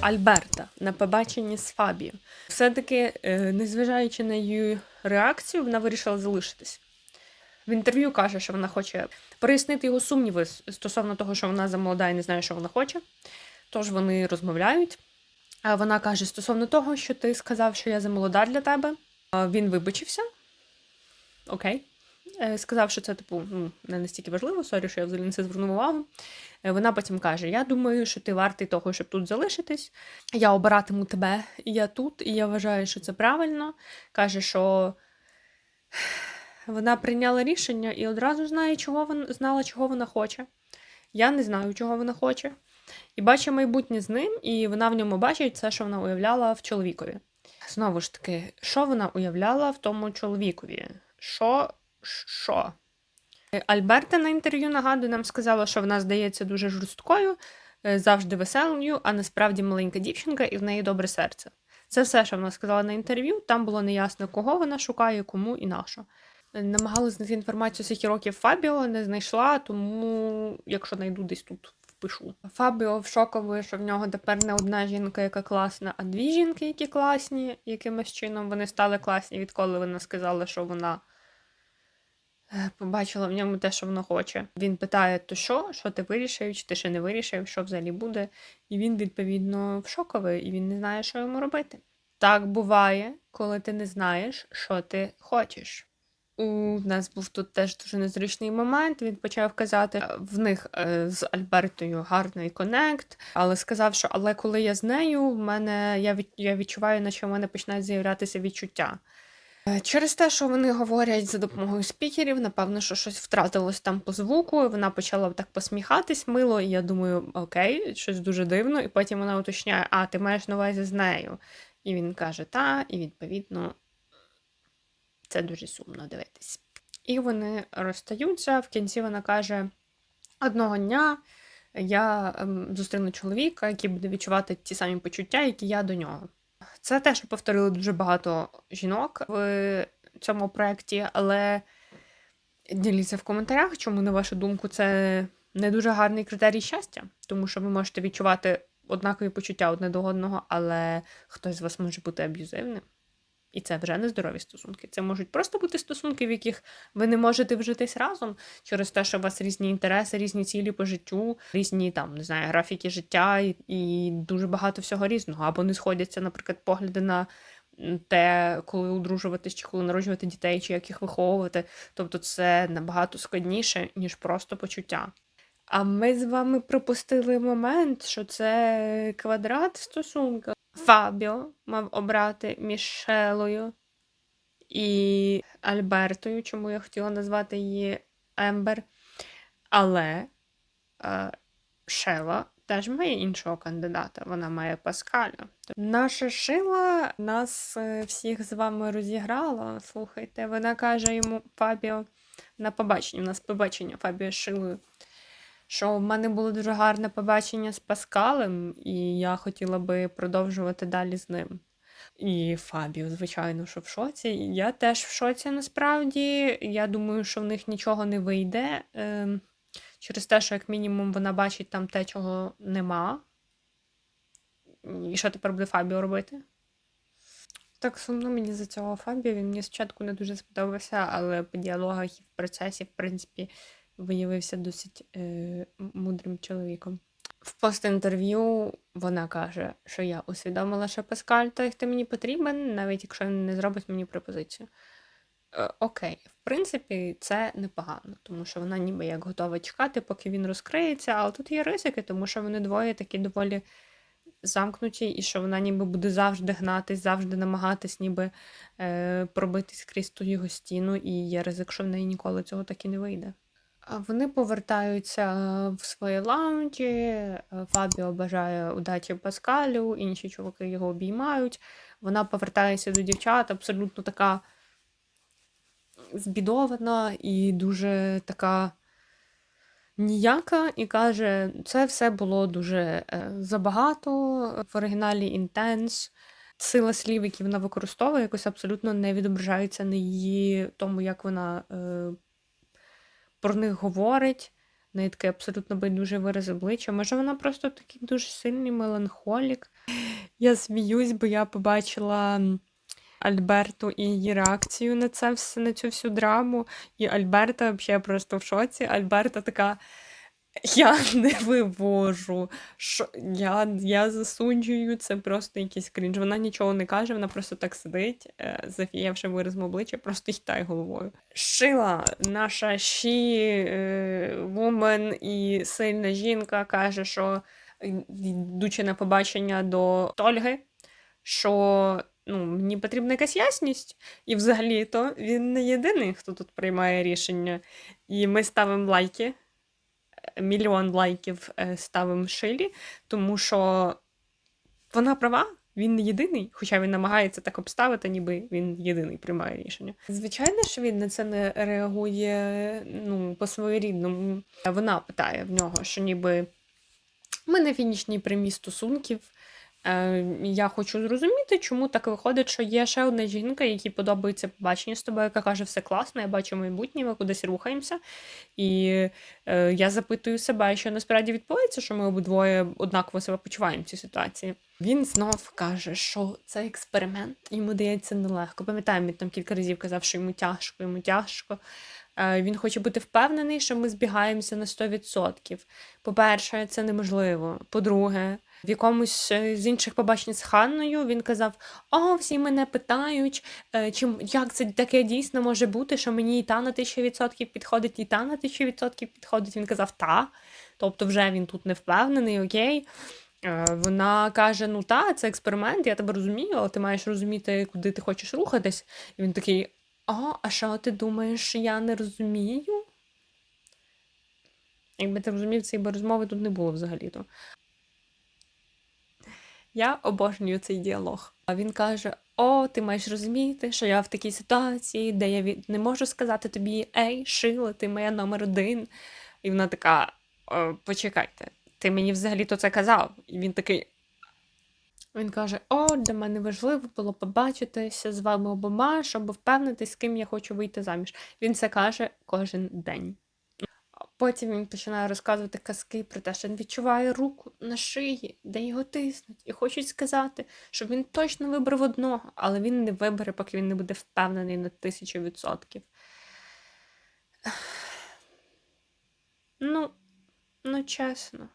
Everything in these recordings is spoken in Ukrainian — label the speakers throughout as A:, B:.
A: Альберта на побаченні з Фабіо. Все-таки, е, незважаючи на її реакцію, вона вирішила залишитись. В інтерв'ю каже, що вона хоче прояснити його сумніви стосовно того, що вона замолода і не знає, що вона хоче. Тож вони розмовляють. А вона каже: стосовно того, що ти сказав, що я замолода для тебе. Він вибачився. Окей. Е, Сказав, що це, типу, ну, не настільки важливо, сорі, що я взагалі на це звернув увагу. Е, Вона потім каже: Я думаю, що ти вартий того, щоб тут залишитись. Я обиратиму тебе, я тут, і я вважаю, що це правильно. Каже, що вона прийняла рішення і одразу знає, чого вона знала, чого вона хоче. Я не знаю, чого вона хоче. І бачить майбутнє з ним, і вона в ньому бачить це, що вона уявляла в чоловікові. Знову ж таки, що вона уявляла в тому чоловікові? Що? Що? Е, Альберта на інтерв'ю нагадую, нам сказала, що вона здається дуже жорсткою, е, завжди веселою, а насправді маленька дівчинка, і в неї добре серце. Це все, що вона сказала на інтерв'ю. Там було неясно, кого вона шукає, кому і на що. Е, Намагалась знайти інформацію скільки років Фабіо, не знайшла, тому якщо знайду десь тут впишу. Фабіо в шоковий, що в нього тепер не одна жінка, яка класна, а дві жінки, які класні, якимось чином вони стали класні, відколи вона сказала, що вона побачила в ньому те, що вона хоче. Він питає, то що, що ти вирішив, чи ти ще не вирішив, що взагалі буде. І він, відповідно, в шоковий, і він не знає, що йому робити. Так буває, коли ти не знаєш, що ти хочеш. У нас був тут теж дуже незручний момент. Він почав казати е, в них е, з Альбертою гарний конект, але сказав, що але коли я з нею, в мене я від, я відчуваю, наче в мене починають з'являтися відчуття. Е, Через те, що вони говорять за допомогою спікерів, напевно, що щось втратилось там по звуку, і вона почала так посміхатись мило, і я думаю, окей, щось дуже дивно. І потім вона уточняє: а, ти маєш на увазі з нею. І він каже, та, і відповідно це дуже сумно дивитись. І вони розстаються. В кінці вона каже: одного дня я ем, зустріну чоловіка, який буде відчувати ті самі почуття, які я до нього. Це те, що повторили дуже багато жінок в цьому проєкті, але діліться в коментарях, чому, на вашу думку, це не дуже гарний критерій щастя, тому що ви можете відчувати однакові почуття одне до одного, але хтось з вас може бути аб'юзивним. І це вже не здорові стосунки. Це можуть просто бути стосунки, в яких ви не можете вжитись разом через те, що у вас різні інтереси, різні цілі по життю, різні там не знаю, графіки життя і, і дуже багато всього різного. Або не сходяться, наприклад, погляди на те, коли одружуватись, чи коли народжувати дітей, чи як їх виховувати. Тобто це набагато складніше, ніж просто почуття. А ми з вами пропустили момент, що це квадрат стосунка. Фабіо мав обрати між Шелою і Альбертою, чому я хотіла назвати її Ембер. Але е, Шела теж має іншого кандидата, вона має Паскаля. Наша Шила нас е, всіх з вами розіграла. Слухайте, вона каже йому Фабіо на побаченні. У нас побачення Фабіо з Шилою що в мене було дуже гарне побачення з Паскалем, і я хотіла би продовжувати далі з ним. І Фабіо, звичайно, що в шоці. Я теж в шоці насправді. Я думаю, що в них нічого не вийде. Ем, через те, що, як мінімум, вона бачить там те, чого нема. І що тепер буде Фабіо робити? Так сумно мені за цього Фабіо. Він мені спочатку не дуже сподобався, але по діалогах і в процесі, в принципі, виявився досить е, мудрим чоловіком. В пост-інтерв'ю вона каже, що я усвідомила, що Паскаль той, хто мені потрібен, навіть якщо він не зробить мені пропозицію. Е, окей, в принципі, це непогано, тому що вона ніби як готова чекати, поки він розкриється, але тут є ризики, тому що вони двоє такі доволі замкнуті, і що вона ніби буде завжди гнатись, завжди намагатись ніби е, пробитись крізь ту його стіну, і є ризик, що в неї ніколи цього так і не вийде. Вони повертаються е, в свої лаунджі. е, Фабіо бажає удачі Паскалю, інші чуваки його обіймають. Вона повертається до дівчат, абсолютно така збідована і дуже така ніяка, і каже, це все було дуже е, забагато. В оригіналі інтенс. Сила слів, які вона використовує, якось абсолютно не відображається на її тому, як вона про них говорить. Неї такий абсолютно байдужий вираз обличчя. Може, вона просто такий дуже сильний меланхолік. Я сміюсь, бо я побачила Альберту і її реакцію на це на цю всю драму. І Альберта взагалі просто в шоці. Альберта така. Я не вивожу. Що я, я засуджую, це просто якийсь крінж. Вона нічого не каже, вона просто так сидить, е, зафіявши виразом обличчя, просто хитає головою. Шила, наша she е, woman і сильна жінка, каже, що йдучи на побачення до Тольги, що ну, мені потрібна якась ясність, і взагалі-то він не єдиний, хто тут приймає рішення. І ми ставимо лайки мільйон лайків е, ставимо Шилі, тому що вона права, він не єдиний, хоча він намагається так обставити, ніби він єдиний приймає рішення. Звичайно, що він на це не реагує ну, по-своєрідному. Вона питає в нього, що ніби ми на фінішній примі стосунків. Е, Я хочу зрозуміти, чому так виходить, що є ще одна жінка, якій подобається побачення з тобою, яка каже, все класно, я бачу майбутнє, ми кудись рухаємося. І е, я запитую себе, що насправді відбувається, що ми обидвоє однаково себе почуваємо в цій ситуації. Він знов каже, що це експеримент, йому дається нелегко. Пам'ятаємо, він там кілька разів казав, що йому тяжко, йому тяжко. Е, Він хоче бути впевнений, що ми збігаємося на 100%. По-перше, це неможливо. По-друге, в якомусь е, з інших побачень з Ханною він казав: О, всі мене питають, е, чим як це таке дійсно може бути, що мені і та на 1000% підходить, і та на 1000% підходить. Він казав та. Тобто, вже він тут не впевнений, окей. Е, Вона каже: Ну та, це експеримент, я тебе розумію, але ти маєш розуміти, куди ти хочеш рухатись. І він такий: О, а що ти думаєш, я не розумію? Якби ти розумів, цієї розмови тут не було взагалі-то. Я обожнюю цей діалог. А він каже: О, ти маєш розуміти, що я в такій ситуації, де я від... не можу сказати тобі Ей, Шила, ти моя номер один. І вона така: «Е, почекайте, ти мені взагалі-то це казав. І він такий. Він каже: О, для мене важливо було побачитися з вами обома, щоб впевнитись, з ким я хочу вийти заміж. Він це каже кожен день. Потім він починає розказувати казки про те, що він відчуває руку на шиї, де його тиснуть, і хочуть сказати, що він точно вибрав одного, але він не вибере, поки він не буде впевнений на тисячу відсотків. Ну, ну чесно.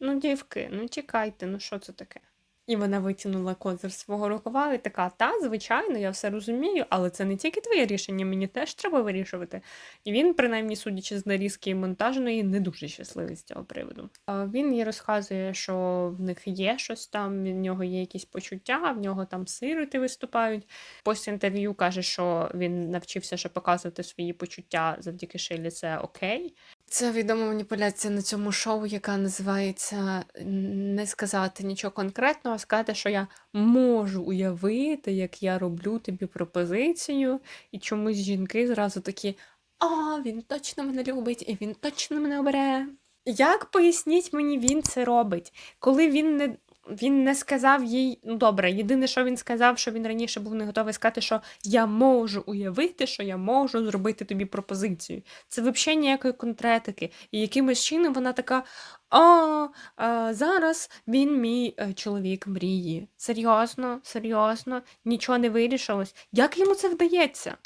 A: Ну, дівки, ну тікайте, ну що це таке? І вона витягнула козир свого рукава і така, та, звичайно, я все розумію, але це не тільки твоє рішення, мені теж треба вирішувати. І він, принаймні, судячи з нарізки монтажної, не дуже щасливий з цього приводу. Він їй розказує, що в них є щось там, в нього є якісь почуття, в нього там сироти виступають. Пост інтерв'ю каже, що він навчився ще показувати свої почуття завдяки Шилі, це окей. Це відома маніпуляція на цьому шоу, яка називається не сказати нічого конкретного, а сказати, що я можу уявити, як я роблю тобі пропозицію, і чомусь жінки зразу такі: а, він точно мене любить, і він точно мене обере. Як поясніть мені, він це робить, коли він не. Він не сказав їй, ну добре, єдине, що він сказав, що він раніше був не готовий сказати, що я можу уявити, що я можу зробити тобі пропозицію. Це взагалі ніякої конкретики. І якимось чином вона така: а, зараз він мій е, чоловік мрії. Серйозно, серйозно, нічого не вирішилось. Як йому це вдається?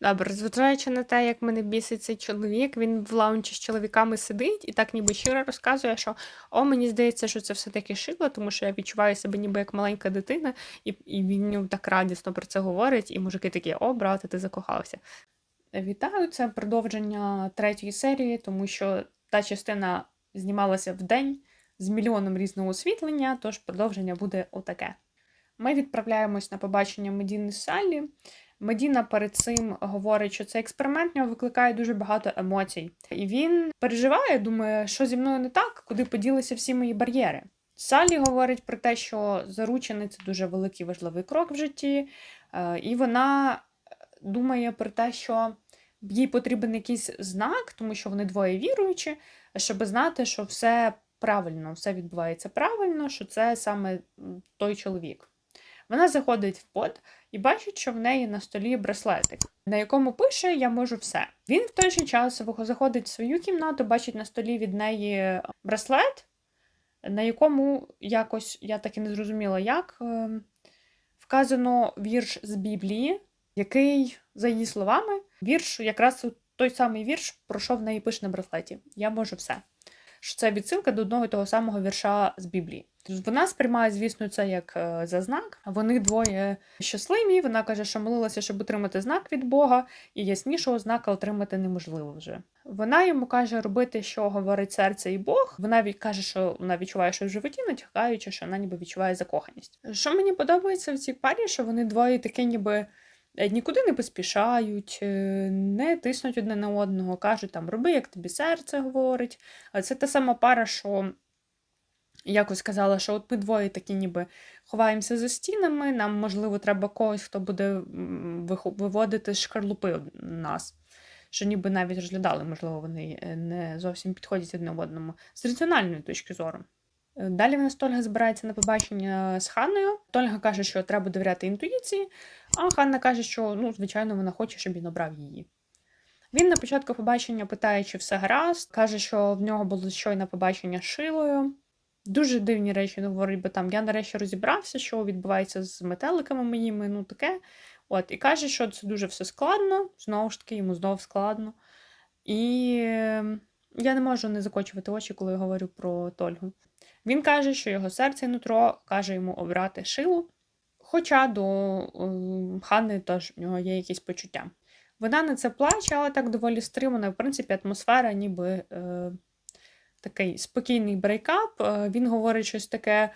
A: Добре, зважаючи на те, як мене бісить цей чоловік, він в лаунчі з чоловіками сидить і так ніби щиро розказує, що о, мені здається, що це все-таки шило, тому що я відчуваю себе ніби як маленька дитина, і і він так радісно про це говорить, і мужики такі, о, брате, ти закохався. Вітаю, це продовження третьої серії, тому що та частина знімалася в день з мільйоном різного освітлення, тож продовження буде отаке. Ми відправляємось на побачення Медіни з Саллі. Медіна перед цим говорить, що цей експеримент нього викликає дуже багато емоцій. І він переживає, думає, що зі мною не так, куди поділися всі мої бар'єри. Салі говорить про те, що заручений це дуже великий важливий крок в житті, е, і вона думає про те, що їй потрібен якийсь знак, тому що вони двоє віруючі, щоб знати, що все правильно, все відбувається правильно, що це саме той чоловік. Вона заходить в под і бачить, що в неї на столі браслетик, на якому пише Я можу все. Він в той же час заходить в свою кімнату, бачить на столі від неї браслет, на якому якось, я так і не зрозуміла, як е, вказано вірш з Біблії, який, за її словами, вірш, якраз той самий вірш, про що в неї пише на браслеті Я можу все. Що це відсилка до одного і того самого вірша з Біблії. Вона сприймає, звісно, це як е, за знак. Вони двоє щасливі. Вона каже, що молилася, щоб отримати знак від Бога, і яснішого знака отримати неможливо вже. Вона йому каже робити, що говорить серце і Бог. Вона каже, що вона відчуває, що в животі, натякаючи, що вона ніби відчуває закоханість. Що мені подобається в цій парі, що вони двоє такі, ніби. Е, Нікуди не поспішають, е, не тиснуть одне на одного, кажуть там роби, як тобі серце говорить. Це та сама пара, що якось сказала, що от ми двоє такі ніби ховаємося за стінами, нам, можливо, треба когось, хто буде виводити з шкарлупи нас. Що ніби навіть розглядали, можливо, вони е, не зовсім підходять одне в одному з раціональної точки зору. Е, Далі в нас Тольга збирається на побачення з Ханною. Тольга каже, що треба довіряти інтуїції, а Ханна каже, що ну, звичайно, вона хоче, щоб він обрав її. Він на початку побачення питає, чи все гаразд, каже, що в нього було щойно побачення з Шилою. Дуже дивні речі говорить, бо там я нарешті розібрався, що відбувається з метеликами моїми, ну таке. От, і каже, що це дуже все складно, знову ж таки, йому знов складно. І е, я не можу не закочувати очі, коли я говорю про Тольгу. Він каже, що його серце і нутро каже йому обрати шилу. Хоча до е, Ханни теж в нього є якісь почуття. Вона на це плаче, але так доволі стримана. В принципі, атмосфера ніби е, такий спокійний брейкап. Е, Він говорить щось таке: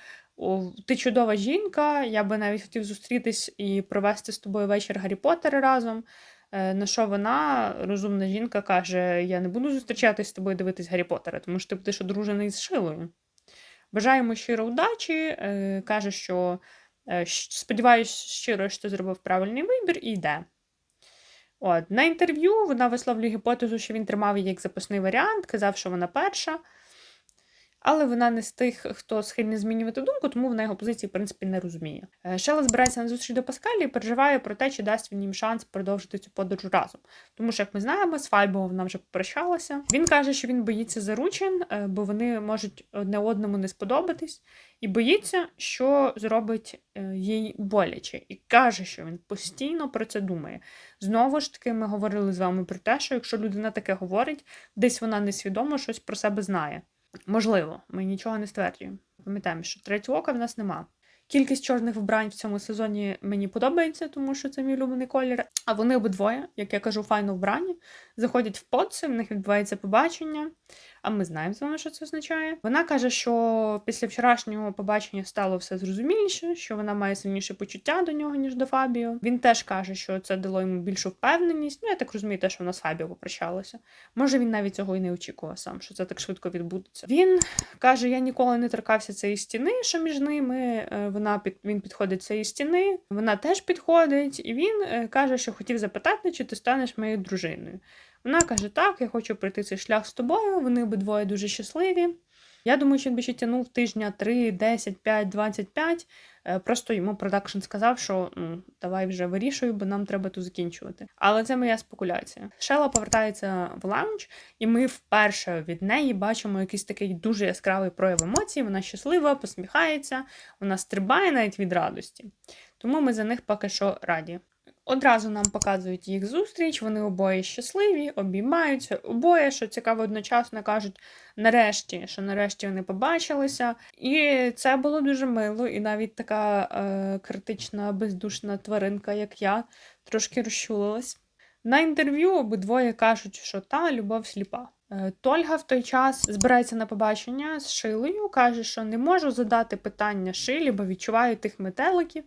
A: ти чудова жінка, я би навіть хотів зустрітись і провести з тобою вечір Гаррі Поттера разом. Е, На що вона, розумна жінка, каже: Я не буду зустрічатись з тобою дивитись Гаррі Поттера, тому що ти будеш одружений з Шилою. Бажаємо щиро удачі. е, Каже, що сподіваюся, щиро, що ти зробив правильний вибір і йде. От, на інтерв'ю вона висловлює гіпотезу, що він тримав її як запасний варіант, казав, що вона перша. Але вона не з тих, хто схильний змінювати думку, тому вона його позиції, в принципі, не розуміє. Е, Шела збирається на зустріч до Паскалі і переживає про те, чи дасть він їм шанс продовжити цю подорож разом. Тому що, як ми знаємо, з Фальбо вона вже попрощалася. Він каже, що він боїться заручин, е, бо вони можуть одне одному не сподобатись, і боїться, що зробить е, їй боляче. І каже, що він постійно про це думає. Знову ж таки, ми говорили з вами про те, що якщо людина таке говорить, десь вона несвідомо щось про себе знає. Можливо, ми нічого не стверджуємо. Пам'ятаємо, що третього ока в нас нема. Кількість чорних вбрань в цьому сезоні мені подобається, тому що це мій улюблений колір. А вони обидвоє, як я кажу, файно вбрані, заходять в подси, в них відбувається побачення. А ми знаємо з вами, що це означає. Вона каже, що після вчорашнього побачення стало все зрозуміліше, що вона має сильніше почуття до нього, ніж до Фабіо. Він теж каже, що це дало йому більшу впевненість. Ну, я так розумію, те, що вона з Фабіо попрощалася. Може, він навіть цього і не очікував сам, що це так швидко відбудеться. Він каже: я ніколи не торкався цієї стіни, що між ними. Е, Вона під він підходить цієї стіни, вона теж підходить, і він е, каже, що хотів запитати, чи ти станеш моєю дружиною. Вона каже: Так, я хочу пройти цей шлях з тобою. Вони обидвоє дуже щасливі. Я думаю, що він би ще тягнув тижня 3, 10, 5, 25. Е, Просто йому продакшн сказав, що ну, давай вже вирішуй, бо нам треба тут закінчувати. Але це моя спекуляція. Шела повертається в лаунж, і ми вперше від неї бачимо якийсь такий дуже яскравий прояв емоцій. Вона щаслива, посміхається, вона стрибає навіть від радості. Тому ми за них поки що раді. Одразу нам показують їх зустріч, вони обоє щасливі, обіймаються, обоє, що цікаво, одночасно кажуть нарешті, що нарешті вони побачилися. І це було дуже мило, і навіть така е, критична, бездушна тваринка, як я, трошки розчулилась. На інтерв'ю обидвоє кажуть, що та любов сліпа. Е, Тольга в той час збирається на побачення з Шилою, каже, що не можу задати питання Шилі, бо відчуваю тих метеликів.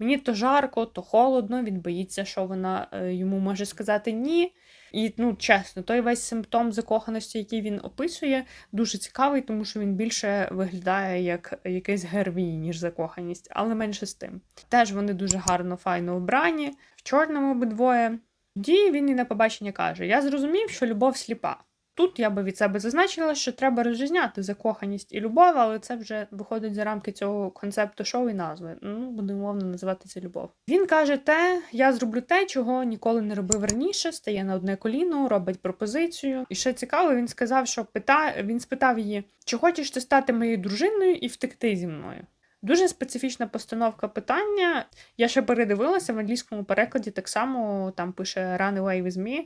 A: Мені то жарко, то холодно, він боїться, що вона е, йому може сказати ні. І, ну, чесно, той весь симптом закоханості, який він описує, дуже цікавий, тому що він більше виглядає як якийсь гервій, ніж закоханість, але менше з тим. Теж вони дуже гарно, файно обрані, в чорному обидвоє. Тоді він і на побачення каже: Я зрозумів, що любов сліпа. Тут я би від себе зазначила, що треба розрізняти закоханість і любов, але це вже виходить за рамки цього концепту шоу і назви. Ну, будемо мовно називати це любов. Він каже: те, я зроблю те, чого ніколи не робив раніше, стає на одне коліно, робить пропозицію. І ще цікаво, він сказав, що пита... він спитав її, чи хочеш ти стати моєю дружиною і втекти зі мною. Дуже специфічна постановка питання. Я ще передивилася в англійському перекладі, так само там пише Run away with me.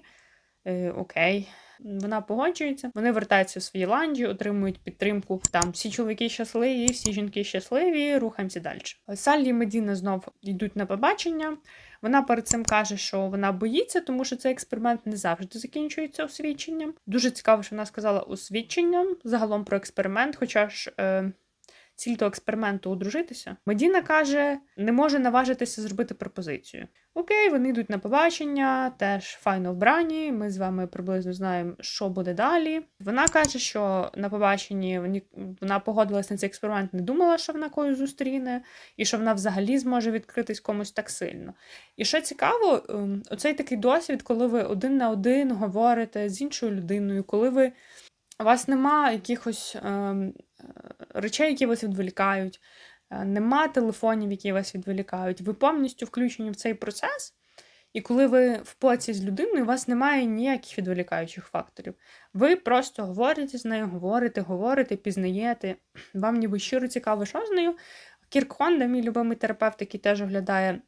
A: Е, Окей. Вона погоджується, вони вертаються в свої ланджі, отримують підтримку. Там всі чоловіки щасливі, всі жінки щасливі, рухаємося далі. Саллі і Медіна знов йдуть на побачення. Вона перед цим каже, що вона боїться, тому що цей експеримент не завжди закінчується освідченням. Дуже цікаво, що вона сказала освідченням загалом про експеримент, хоча ж. Е, Ціль того експерименту одружитися. Медіна каже, не може наважитися зробити пропозицію. Окей, вони йдуть на побачення, теж файно вбрані. Ми з вами приблизно знаємо, що буде далі. Вона каже, що на побаченні вона погодилась на цей експеримент, не думала, що вона когось зустріне, і що вона взагалі зможе відкритись комусь так сильно. І що цікаво, ем, оцей такий досвід, коли ви один на один говорите з іншою людиною, коли ви. У вас нема якихось ем, е, речей, які вас відволікають, е, нема телефонів, які вас відволікають. Ви повністю включені в цей процес, і коли ви в поці з людиною, у вас немає ніяких відволікаючих факторів. Ви просто говорите з нею, говорите, говорите, пізнаєте. Вам ніби щиро цікаво, що з нею. Кірк Хонда, мій любимий терапевт, який теж оглядає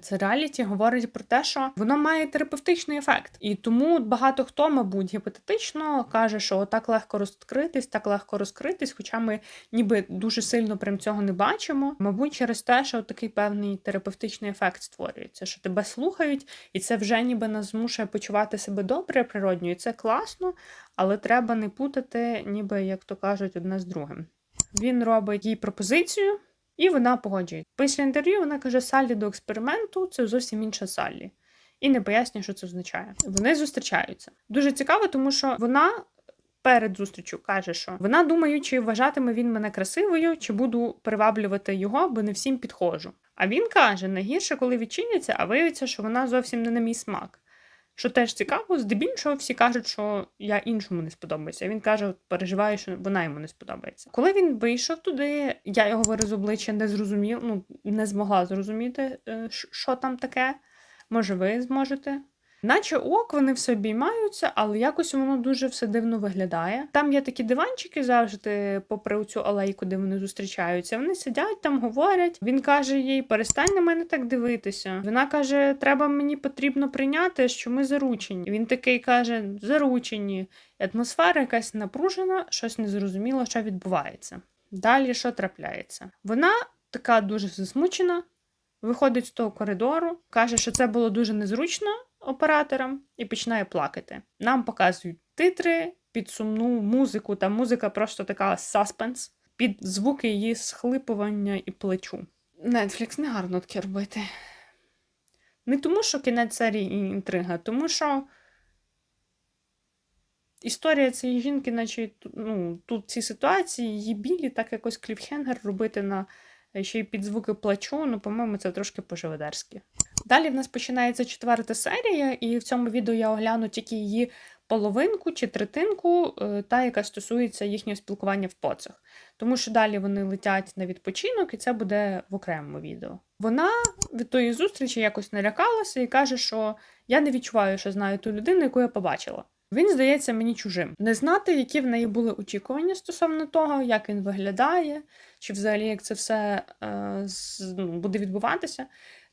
A: це реаліті говорить про те, що воно має терапевтичний ефект, і тому багато хто, мабуть, гіпотетично каже, що так легко розкритись, так легко розкритись, хоча ми ніби дуже сильно прям цього не бачимо. Мабуть, через те, що такий певний терапевтичний ефект створюється, що тебе слухають, і це вже ніби нас змушує почувати себе добре, природньо, і це класно, але треба не путати, ніби як то кажуть, одне з другим. Він робить їй пропозицію. І вона погоджується. Після інтерв'ю вона каже, Саллі до експерименту це зовсім інша Саллі. І не пояснює, що це означає. Вони зустрічаються. Дуже цікаво, тому що вона перед зустрічю каже, що вона думає, чи вважатиме він мене красивою, чи буду приваблювати його, бо не всім підходжу. А він каже: найгірше, коли відчиняться, а виявиться, що вона зовсім не на мій смак. Що теж цікаво, здебільшого всі кажуть, що я іншому не сподобаюся. Він каже, переживає, що вона йому не сподобається. Коли він вийшов туди, я його вираз обличчя не зрозумів, ну не змогла зрозуміти, е, що там таке. Може, ви зможете. Наче ок, вони все обіймаються, але якось воно дуже все дивно виглядає. Там є такі диванчики завжди, попри цю алейку, де вони зустрічаються. Вони сидять там, говорять. Він каже їй: перестань на мене так дивитися. Вона каже: Треба мені потрібно прийняти, що ми заручені. Він такий каже: заручені. Атмосфера якась напружена, щось незрозуміло, що відбувається. Далі що трапляється? Вона така дуже засмучена. Виходить з того коридору, каже, що це було дуже незручно, оператором і починає плакати. Нам показують титри під сумну музику, та музика просто така саспенс, під звуки її схлипування і плечу. Netflix не гарно таке робити. Не тому, що кінець серії і інтрига, тому що історія цієї жінки, наче ну, тут ці ситуації, її білі, так якось кліфхенгер робити на ще й під звуки плачу, ну, по-моєму, це трошки поживедерськи. Далі в нас починається четверта серія, і в цьому відео я огляну тільки її половинку чи третинку, е, та, яка стосується їхнього спілкування в поцах. Тому що далі вони летять на відпочинок, і це буде в окремому відео. Вона від тої зустрічі якось налякалася і каже, що я не відчуваю, що знаю ту людину, яку я побачила. Він здається мені чужим. Не знати, які в неї були очікування стосовно того, як він виглядає, чи взагалі як це все е, з, ну, буде відбуватися.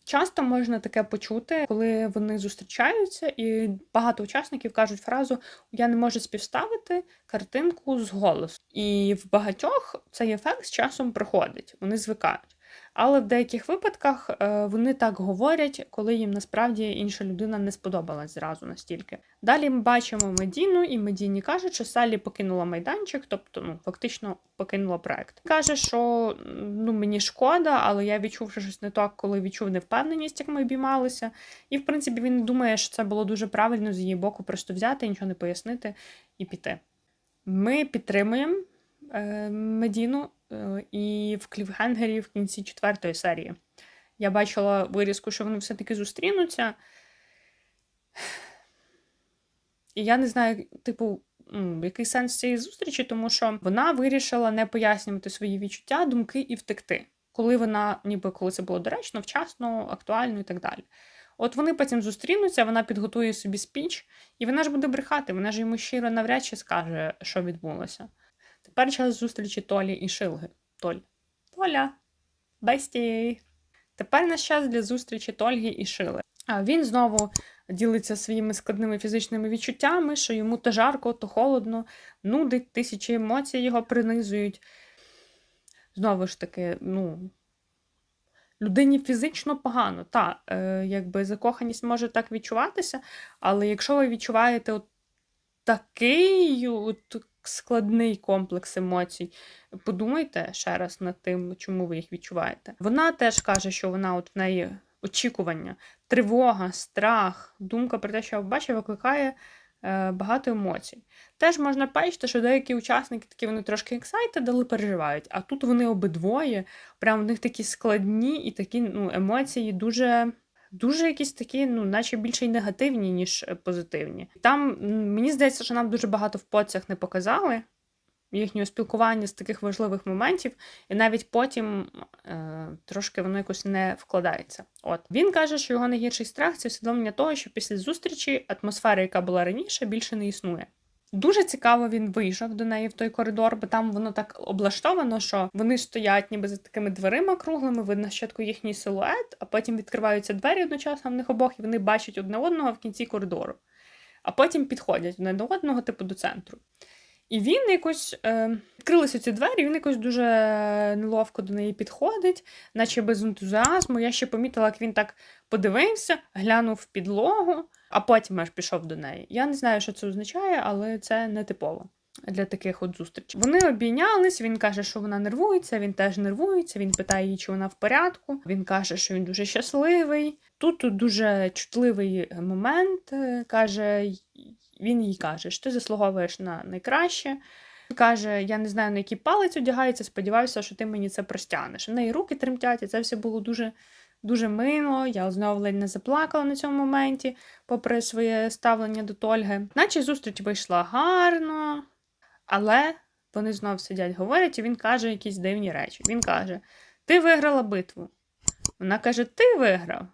A: Часто можна таке почути, коли вони зустрічаються, і багато учасників кажуть фразу Я не можу співставити картинку з голосу. І в багатьох цей ефект з часом приходить, вони звикають. Але в деяких випадках е, вони так говорять, коли їм насправді інша людина не сподобалась зразу настільки. Далі ми бачимо Медіну, і Медіні кажуть, що Салі покинула майданчик, тобто ну, фактично покинула проект. Каже, що ну, мені шкода, але я відчув що щось не так, коли відчув невпевненість, як ми обіймалися. І, в принципі, він думає, що це було дуже правильно з її боку просто взяти, нічого не пояснити і піти. Ми підтримуємо е, Медіну. Е, і в Клівгенгері в кінці четвертої серії. Я бачила вирізку, що вони все-таки зустрінуться. І я не знаю, типу, який сенс цієї зустрічі, тому що вона вирішила не пояснювати свої відчуття, думки і втекти. Коли вона, ніби коли це було доречно, вчасно, актуально і так далі. От вони потім зустрінуться, вона підготує собі спіч, і вона ж буде брехати, вона ж йому щиро навряд чи скаже, що відбулося. Тепер час зустрічі Толі і Шилги. Толь. Толя. Бесті. Тепер наш час для зустрічі Тольги і Шили. А він знову ділиться своїми складними фізичними відчуттями, що йому то жарко, то холодно, нудить, тисячі емоцій його принизують. Знову ж таки, ну. Людині фізично погано. Та, е, якби закоханість може так відчуватися, але якщо ви відчуваєте от такий от складний комплекс емоцій, подумайте ще раз над тим, чому ви їх відчуваєте. Вона теж каже, що вона от в неї очікування, тривога, страх, думка про те, що бачить, викликає е, багато емоцій. Теж можна бачити, що деякі учасники такі вони трошки excited, але переживають. А тут вони обидвоє, прям в них такі складні і такі ну, емоції дуже. Дуже якісь такі, ну, наче більше й негативні, ніж е, позитивні. Там мені здається, що нам дуже багато в поцях не показали їхнього спілкування з таких важливих моментів, і навіть потім е, трошки воно якось не вкладається. От він каже, що його найгірший страх це усвідомлення того, що після зустрічі атмосфера, яка була раніше, більше не існує. Дуже цікаво він вийшов до неї в той коридор, бо там воно так облаштовано, що вони стоять ніби за такими дверима круглими, видно спочатку їхній силует, а потім відкриваються двері одночасно в них обох, і вони бачать одне одного в кінці коридору. А потім підходять одне до одного, типу, до центру. І він якось е, відкрилися ці двері, він якось дуже неловко до неї підходить, наче без ентузіазму. Я ще помітила, як він так подивився, глянув підлогу, а потім аж пішов до неї. Я не знаю, що це означає, але це не типово для таких от зустрічей. Вони обійнялись, він каже, що вона нервується, він теж нервується. Він питає її, чи вона в порядку. Він каже, що він дуже щасливий. Тут, тут дуже чутливий момент. е, Каже, він їй каже, що ти заслуговуєш на найкраще. Каже, я не знаю, на який палець одягається, сподіваюся, що ти мені це простягнеш. В неї руки тремтять, і це все було дуже дуже мило. Я знову ледь не заплакала на цьому моменті, попри своє ставлення до Тольги. Наче зустріч вийшла гарно, але вони знов сидять, говорять, і він каже якісь дивні речі. Він каже: Ти виграла битву. Вона каже: Ти виграв.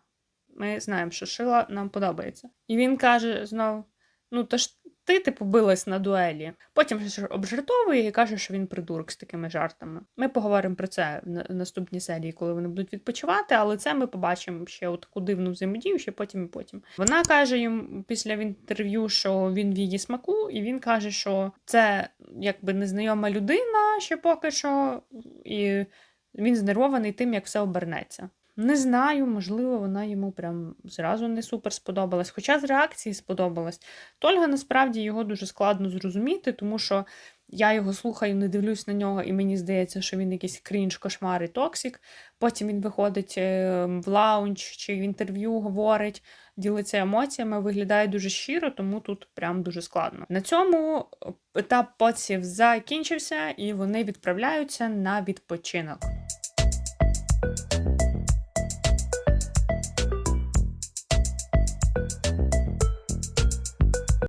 A: Ми знаємо, що шила нам подобається. І він каже знову: Ну, то ж ти, типу, билась на дуелі. Потім обжартовує і каже, що він придурок з такими жартами. Ми поговоримо про це в наступній серії, коли вони будуть відпочивати, але це ми побачимо ще от таку дивну взаємодію, ще потім і потім. Вона каже їм після інтерв'ю, що він в її смаку, і він каже, що це якби незнайома людина ще поки що, і він знервований тим, як все обернеться. Не знаю, можливо, вона йому прям зразу не супер сподобалась. Хоча з реакції сподобалась. Тольга насправді його дуже складно зрозуміти, тому що я його слухаю, не дивлюсь на нього, і мені здається, що він якийсь крінж, кошмар і токсик. Потім він виходить е, в лаунч чи в інтерв'ю, говорить, ділиться емоціями, виглядає дуже щиро, тому тут прям дуже складно. На цьому етап поців закінчився, і вони відправляються на відпочинок.